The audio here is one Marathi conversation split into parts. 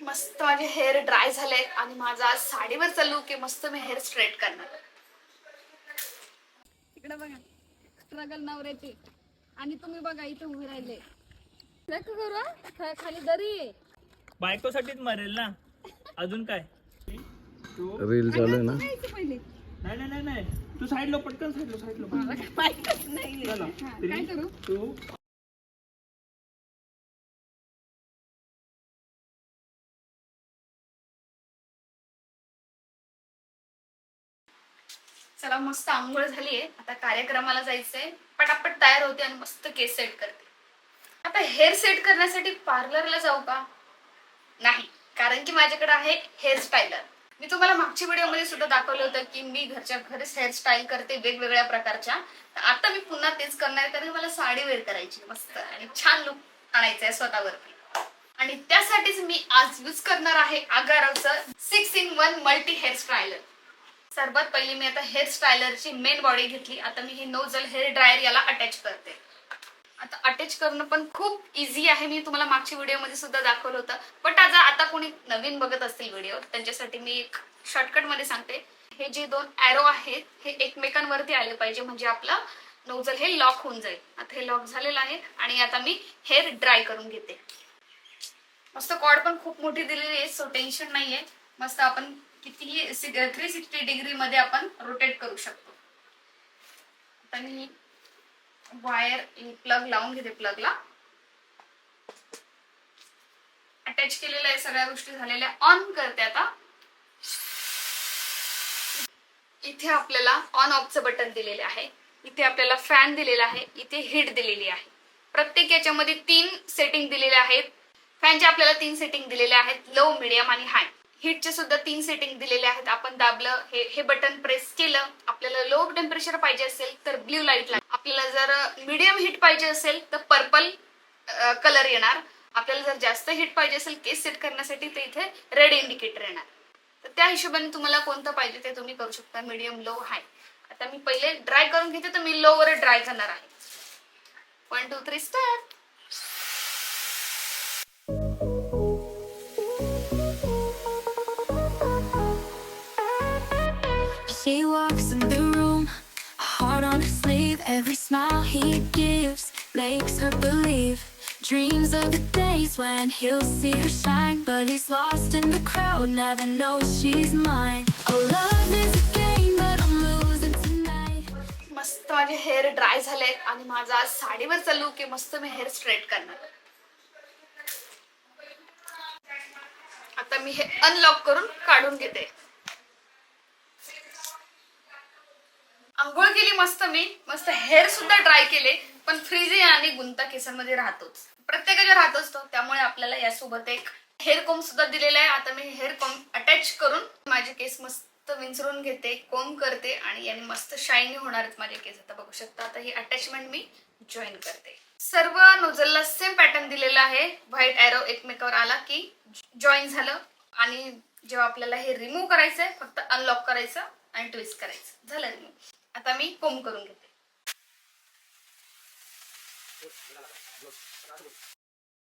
मस्त माझे हेअर ड्राय झाले आणि माझा आज साडीवरचा लुक आहे मस्त मी हेअर स्ट्रेट करणार. तिकडे बघा स्ट्रगल नवऱ्याची. आणि तुम्ही बघा इथे उभे राहिले. नका करू हा. खा- खाली दरी आहे. बायकोसाठीच मरेल ना? अजून काय? तू रील चालू आहे ना? पहिले. नाही नाही नाही नाही. तू साईडला पटकन साईडला साईडला मला काय माहितच नाही चला. काय करू? तू चला मस्त आंघोळ झालीये. आता कार्यक्रमाला जायचंय. पटापट तयार होते आणि मस्त केस सेट करते. आता हेअर सेट करण्यासाठी पार्लरला जाऊ का? नाही कारण की माझ्याकडे आहे हेअर स्टायलर. मी तुम्हाला मागच्या व्हिडिओमध्ये सुद्धा दाखवलं होतं की मी घरच्या घरीच हेअरस्टाईल करते वेगवेगळ्या प्रकारच्या. तर आता मी पुन्हा तेच करणार आहे कारण मला साडी वेअर करायची मस्त आणि छान लुक आणायचा आहे स्वतःवरती. आणि त्यासाठीच मी आज यूज करणार आहे आगारावचं six in one multi hair styler सर्वात पहिली मी आता हेअर स्टायलरची मेन बॉडी घेतली. आता मी हे नोझल हेअर ड्रायर याला अटॅच करते. आता अटॅच करणं पण खूप इझी आहे. मी तुम्हाला मागच्या व्हिडिओमध्ये सुद्धा दाखवलं होतं. बट आज आता कोणी नवीन बघत असतील व्हिडिओ त्यांच्यासाठी मी एक शॉर्टकटमध्ये सांगते. हे जे दोन ॲरो आहेत हे एकमेकांवरती आले पाहिजे. म्हणजे आपला नोजल हे लॉक होऊन जाईल. आता हे लॉक झालेलं आहे आणि आता मी हेअर ड्राय करून घेते. मस्त कॉड पण खूप मोठी दिलेली आहे सो टेन्शन नाहीये. मस्त आपण कितीही थ्री सिक्स्टी डिग्री मध्ये आपण रोटेट करू शकतो. आता मी वायर प्लग लावून घेते प्लगला अटॅच केलेल्या आहे सगळ्या गोष्टी झालेल्या ऑन करते आता. इथे आपल्याला ऑन ऑफचं बटन दिलेले आहे. इथे आपल्याला फॅन दिलेला आहे. इथे हीट दिलेली आहे. प्रत्येक याच्यामध्ये तीन सेटिंग दिलेले आहेत. फॅनचे आपल्याला तीन सेटिंग दिलेल्या आहेत. लो मिडियम आणि हाय हीटचे सुद्धा तीन सेटिंग दिलेले आहेत. आपण दाबलं हे हे बटन प्रेस केलं आपल्याला लो टेम्परेचर पाहिजे असेल तर ब्ल्यू लाइट लागेल आपल्याला जर मिडियम हीट पाहिजे असेल तर पर्पल कलर येणार. आपल्याला जर जास्त हीट पाहिजे असेल केस सेट करण्यासाठी तर इथे रेड इंडिकेटर येणार. तर त्या हिशोबाने तुम्हाला कोणतं पाहिजे ते तुम्ही करू शकता मिडियम लो हाय आता मी पहिले ड्राय करून घेते तर मी लो वर ड्राय करणार आहे. One two three start walks in the room, heart on his sleeve. Every smile he gives makes her believe. Dreams of the days when he'll see her shine, but he's lost in the crowd, never knows she's mine. Oh, love is a game, but I'm losing tonight. मस्त माझे हेअर ड्राय झाले आणि माझा आज साडीवरचा लुक आहे मस्त मी हेअर स्ट्रेट करणार आता मी हे अनलॉक करून काढून घेते आंघोळ केली मस्त मी. मस्त हेअर सुद्धा ड्राय केले पण फ्रीज आणि गुंता केसांमध्ये राहतोच. प्रत्येकाच्या राहत असतो त्यामुळे आपल्याला यासोबत एक हेअर कोम सुद्धा दिलेला आहे. आता मी हेअर कोम अटॅच करून माझे केस मस्त विंचरून घेते कोम करते आणि याने मस्त शायनी होणार आहेत माझे केस. आता बघू शकता आता ही अटॅचमेंट मी जॉईन करते. सर्व नोझलला सेम पॅटर्न दिलेला आहे. व्हाईट एरो एकमेकावर आला की जॉईन झालं. आणि जेव्हा आपल्याला हे रिमूव्ह करायचंय फक्त अनलॉक करायचं आणि ट्विस्ट करायचं. झालं मग? आता मी कोम करून घेते.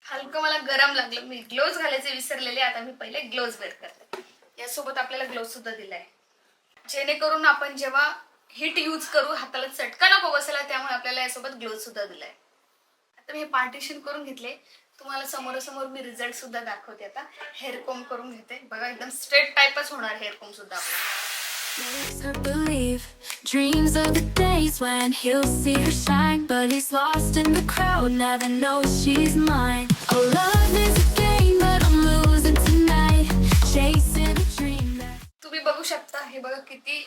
हलकं मला गरम लागलं. मी ग्लोव्ह घालायचे विसरलेले. आता मी पहिले ग्लोव्ह वेअर करते. यासोबत आपल्याला ग्लोव्ह सुद्धा दिलाय. जेणेकरून आपण जेव्हा हिट यूज करू हाताला चटका नको बसायला त्यामुळे आपल्याला यासोबत ग्लोव्ह सुद्धा दिलाय. आता मी हे पार्टिशन करून घेतले. तुम्हाला समोरासमोर मी रिझल्ट सुद्धा दाखवते आता. हेअर कोम करून घेते. बघा एकदम स्ट्रेट टाईपच होणार हेअर कोम सुद्धा आपला. Makes her believe dreams of the days when he'll see her shine, but he's lost in the crowd, never knows she's mine. Oh, love is a game, but I'm losing tonight, chasing a dream that. तुम्ही बघू शकता हे बघा किती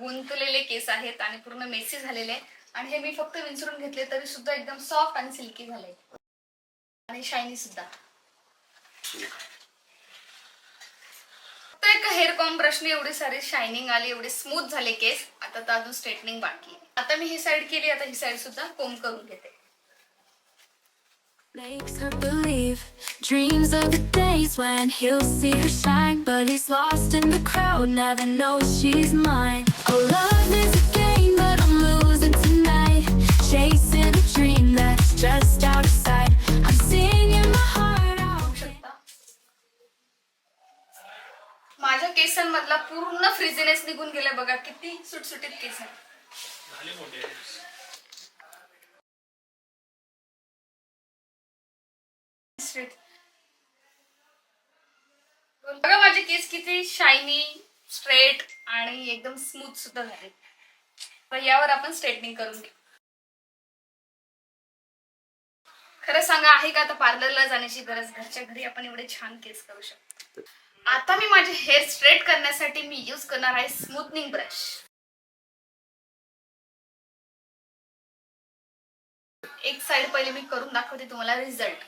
गुंतलेले केस आहेत आणि पूर्ण मेसी झालेले आणि हे मी फक्त विंचरून घेतले तरी सुद्धा एकदम सॉफ्ट आणि सिल्की झाले आणि शायनी सुद्धा फक्त एक हेअर कॉम ब्रशने एवढी सारी शायनिंग आली एवढी स्मूथ झाले केस आता तर अजून स्ट्रेटनिंग बाकी आहे. आता मी ही साईड केली आता ही साईड सुद्धा कोम करून घेते Makes her believe dreams of the days when he'll see her shine, but he's lost in the crowd, never knows she's mine. Oh, love is a game, but I'm losing tonight, chasing a dream that's just out of sight. केसांमधला पूर्ण फ्रिझिनेस निघून गेला बघा. किती सुटसुटीत केस आहे Straight. बघा माझे केस किती शायनी स्ट्रेट आणि एकदम स्मूथ सुद्धा झाले. तर यावर आपण स्ट्रेटनिंग करून घेऊ. खरं सांगा आहे का आता पार्लरला जाण्याची गरज? घरच्या घरी आपण एवढे छान केस करू शकतो. आता मी माझे हेअर स्ट्रेट करण्यासाठी मी यूज करणार आहे स्मूथनिंग ब्रश एक साइड पहिले मी करून दाखवते तुम्हाला result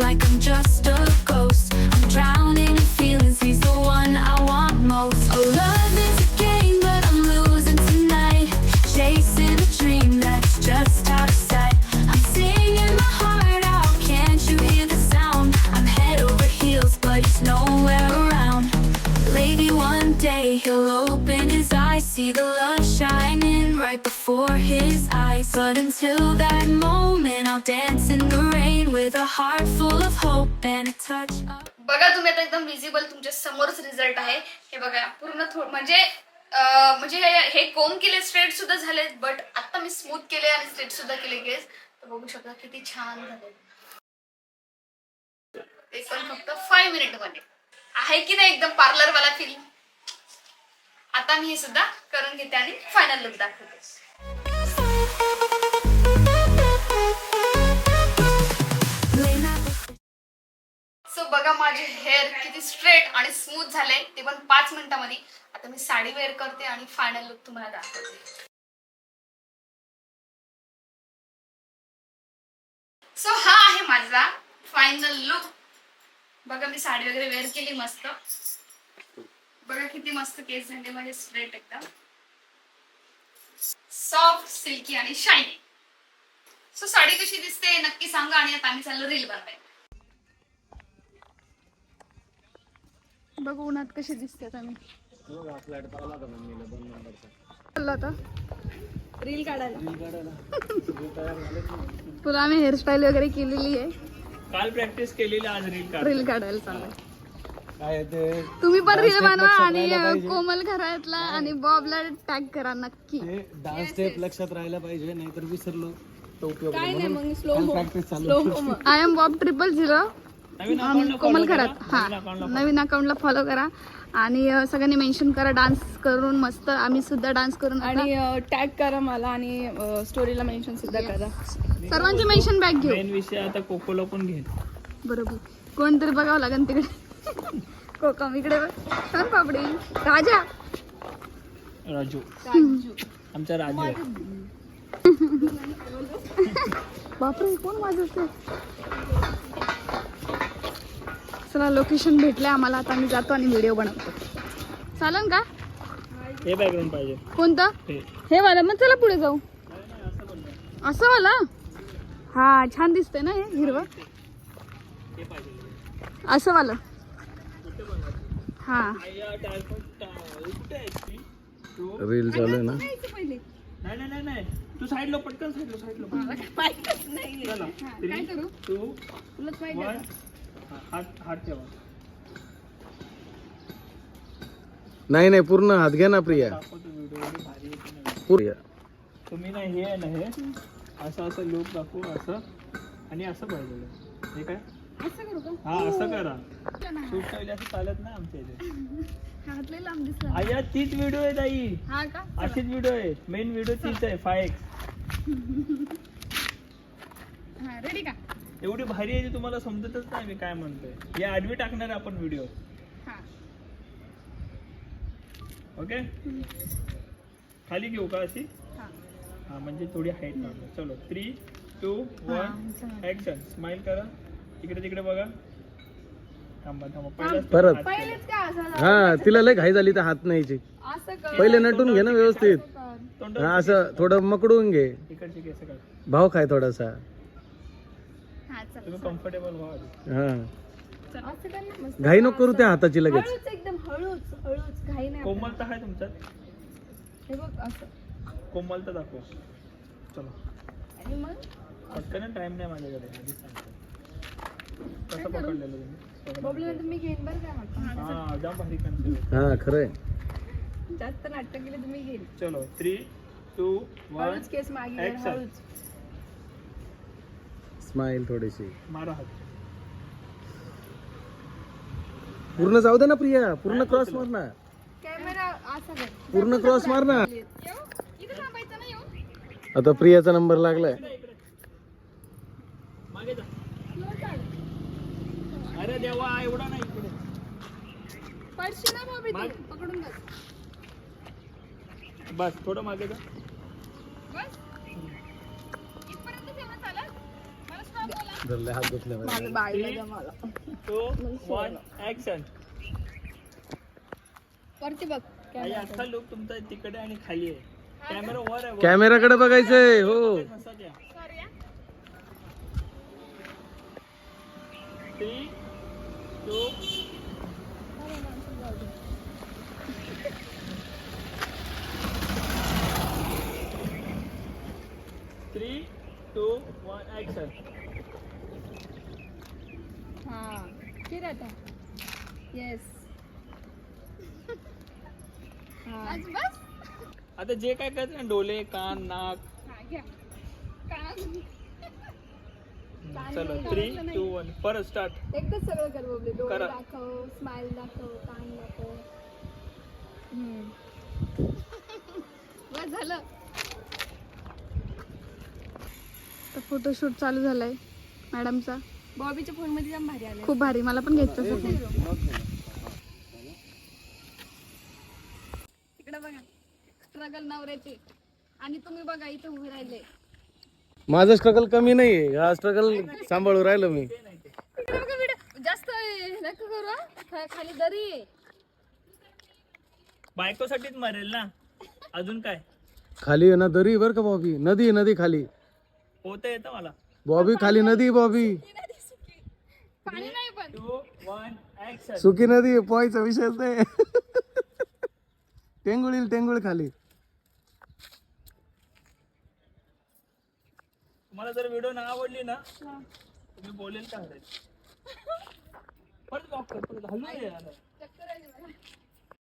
like I'm just a ghost. Dance in the rain with a heart full of hope and a touch of. बघा तुम्ही आता एकदम विजिबल तुमच्या समोरच रिझल्ट आहे. हे बघा पूर्ण थोड म्हणजे अं, म्हणजे हे- हे कोम केले स्ट्रेट सुद्धा झाले बट आता मी स्मूथ केले आणि स्ट्रेट सुद्धा केले केस तर बघू शकता किती छान झाले ते पण फक्त फाईव्ह मिनिटमध्ये. आहे की नाही एकदम पार्लर वाला फील आता मी हे सुद्धा करून घेते आणि फायनल लुक दाखवते. बघा माझे हेअर किती स्ट्रेट आणि स्मूथ झाले. ते पण पाच मिनिटामध्ये. आता मी साडी वेअर करते आणि फायनल लुक तुम्हाला दाखवते. सो हा आहे माझा फायनल लुक बघा मी साडी वगैरे वेअर केली मस्त. बघा किती मस्त केस झाले माझे स्ट्रेट एकदम. सॉफ्ट सिल्की आणि शायनी सो साडी कशी दिसते नक्की सांगा आणि आता आम्ही चाललो रील बनवायला. बघ उन्हात कशी दिसतात आम्ही चाललो आता. रील काढायला. तुला आम्ही हेअरस्टाईल वगैरे केलेली आहे. काल प्रॅक्टिस केलेली आज रील काढ. रील काढायला चाललोय काय ते? तुम्ही पण रील बनवा आणि. कोमल घरातला आणि बॉबला टॅग करा नक्की. ते डान्स स्टेप लक्षात राहायला पाहिजे नाहीतर विसरलो. तर उपयोग काय नाही. म्हणून मग स्लो काल practice चालू I am Bob triple zero Komal करा. हा नवीन अकाउंटला फॉलो करा. आणि सगळ्यांनी मेन्शन करा डान्स करून मस्त आम्ही सुद्धा डान्स करून आणि टॅग करा मला आणि स्टोरीला मेन्शन सुद्धा करा. सर्वांचे मेन्शन बॅग घेऊ. मेन विषय आता कोकोला पण घे बरोबर. कोणतरी बघावं लागेल तिकडे. कोकम इकडे बघ. छान पापडी. राजा. राजू. आमचा राजू बापरे कोण वाजवते चला लोकेशन भेटलंय आम्हाला. आता आम्ही जातो आणि व्हिडिओ बनवतो. चालेल का? हे बॅकग्राऊंड पाहिजे. कोणतं? हे. हे वाला. मग चला पुढे जाऊ. असं वाला? हा छान दिसतंय ना हे हिरवं? असं वाला. हा. रील चालू आहे ना? नाही नाही नाही नाही. तू साईडला पटकन साईडला साईडला चला. काय करू? टू तुलाच. हात हात ठेवा. नाही नाही पूर्ण हात घ्या ना प्रिया. दाखवतो व्हिडिओ भारी. प्रिया. तुम्ही ना हे आहे ना हे असं असं लुक दाखवू असं. आणि असं पाहिजे. हे काय? असं करू का? हा असं करा. शूट पहिले असं चालत नाही आमच्या इथे. लांब दिसला. आया तीच व्हिडिओ आहे ताई. हा का? अशीच व्हिडिओ आहे. मेन व्हिडिओ तीच आहे फाय एक्स हा रेडी का? एवढी भारी आहे ती तुम्हाला समजतच नाही मी काय म्हणतोय. या आडवी टाकणार आहे आपण व्हिडिओ हा. ओके खाली घेऊ का अशी? हा. हा म्हणजे थोडी हाईट मारतो चलो. Three two one. Action smile करा. इकडे तिकडे बघा. थांबा थांबा. परत. हा तिला लय घाई झाली तर हात कर. पहिले नटून घे ना व्यवस्थित. हा असं थोडं मकडून घे. भाव खाय थोडासा. तुम्ही कम्फर्टेबल व्हा आधी. हा. असं कर ना मस्त घाई नको करू त्या हाताची लगेच. हळूच एकदम हळूच हळूच घाई नाही कोमल तर आहे तुमच्यात? हे बघ असं. कोमलता दाखव. चलो. आणि मग? पटकन टाइम नाही माझ्याकडे. आधीच सांगतो. कसं पकडलेलं तुम्ही? बॉबली नंतर मी घेईन बरं हा जाम भारी कन्सेप्ट हा खरंय. जास्त नाटक केले तर मी घेईन. चलो थ्री टू वन हळूच केस मागे. हळूच. स्माइल थोडीशी. मारा हात. पूर्ण जाऊ दे ना प्रिया पूर्ण क्रॉस मार ना. कॅमेरा असा कर. पूर्ण क्रॉस मार ना. येऊ. इथे थांबायचं ना येऊ. आता प्रियाचा नंबर लागलाय. मागे जा. अरे देवा एवढा नाही इकडे. पडशी ना बॉबी तू. माग- पकडून बस. बस थोडं मागे जा. बस. धरले हात दुखले माझे. माझं बाळीला जमाला टू वन ऍक्शन वरती बघ आई अख्खा लुक तुमचा तिकडे आणि खाली आहे. कॅमेरा वर आहे वर. कॅमेराकडे बघायचंय हो. हसा द्या three two three two one action हा फिर आता येस बस. आता जे काय करायचं ना डोले कान नाक. हा घ्या. कान. चलो थ्री टू वन परत स्टार्ट एकदाच सगळं कर बबली डोळे करा. दाखव स्माइल दाखव कान दाखव. हम्म. बस झालं. तर फोटोशूट चालू झालाय मॅडमचा बॉबीच्या फोनमध्ये जाम भारी आले खूप भारी मला पण घ्यायचं फोटो तिकडे बघा स्ट्रगल नवऱ्याचे. आणि तुम्ही बघा इथे उभे राहिले. माझं स्ट्रगल कमी नाहीये. हा स्ट्रगल सांभाळून राहिलो मी. इकडे बघा व्हिडिओ जास्त नका करू हा. खा- खाली दरी आहे. बायकोसाठीच मरेल ना? अजून काय? खाली आहे ना दरी बर का बॉबी नदी आहे नदी खाली. पोहता येतं मला. बॉबी खाली नदी बॉबी पाणी नाही पण. टू वन ऍक्शन सुकी नदी पोहायचा विषयच नाही. टेंगुळ येईल टेंगुळ खाली. तुम्हाला जर व्हिडिओ नाही आवडली ना तुम्ही बोलेल का परत वापर परत हलू. चक्कर मला.